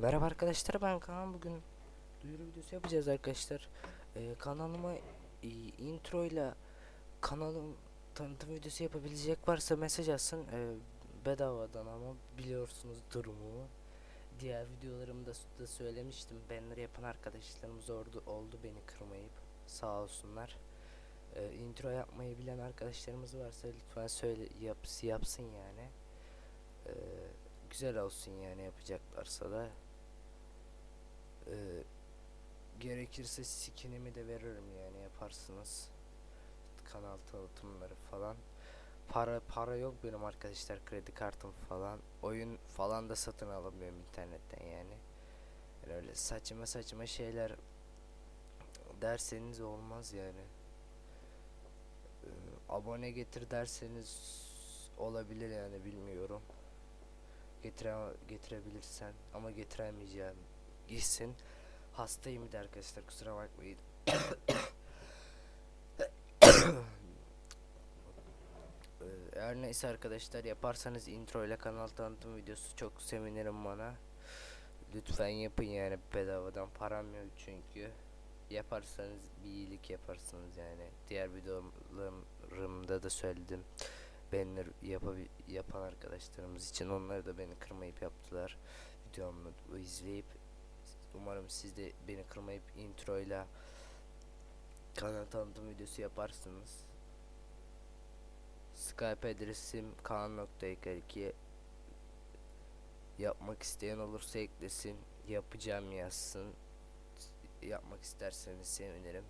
Merhaba arkadaşlar ben Kaan. Bugün duyuru videosu yapacağız arkadaşlar. Ee, kanalıma e, intro ile kanalım tanıtım videosu yapabilecek varsa mesaj atsın. Ee, bedavadan ama biliyorsunuz durumumu diğer videolarımda da söylemiştim. Banner yapan arkadaşlarımız oldu, oldu beni kırmayıp. Sağ olsunlar. Ee, intro yapmayı bilen arkadaşlarımız varsa lütfen söyle yapsı yapsın yani. Ee, güzel olsun yani yapacaklarsa da ee, gerekirse skinimi de veririm yani yaparsınız. Kanal tanıtımları falan. Para para yok benim arkadaşlar kredi kartım falan. Oyun falan da satın alamıyorum internetten yani. Yani öyle saçma saçma şeyler derseniz olmaz yani. Ee, abone getir derseniz olabilir yani bilmiyorum. Getire getirebilirsen ama getiremeyeceğim gitsin hastayım bir de arkadaşlar kusura bakmayın Her neyse arkadaşlar yaparsanız intro ile kanal tanıtım videosu çok sevinirim bana. Lütfen yapın yani bedavadan param yok çünkü. Yaparsanız bir iyilik yaparsınız yani. Diğer videolarımda da söyledim. Yapabi- yapan arkadaşlarımız için onları da beni kırmayıp yaptılar. Videomu izleyip umarım siz de beni kırmayıp intro ile kanal tanıtım videosu yaparsınız. Skype adresim kaan.2 Yapmak isteyen olursa eklesin. Yapacağım yazsın. Yapmak isterseniz sevinirim.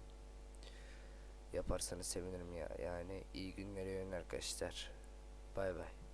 Yaparsanız sevinirim ya. Yani iyi günler iyi oyunlar arkadaşlar. Bay bay.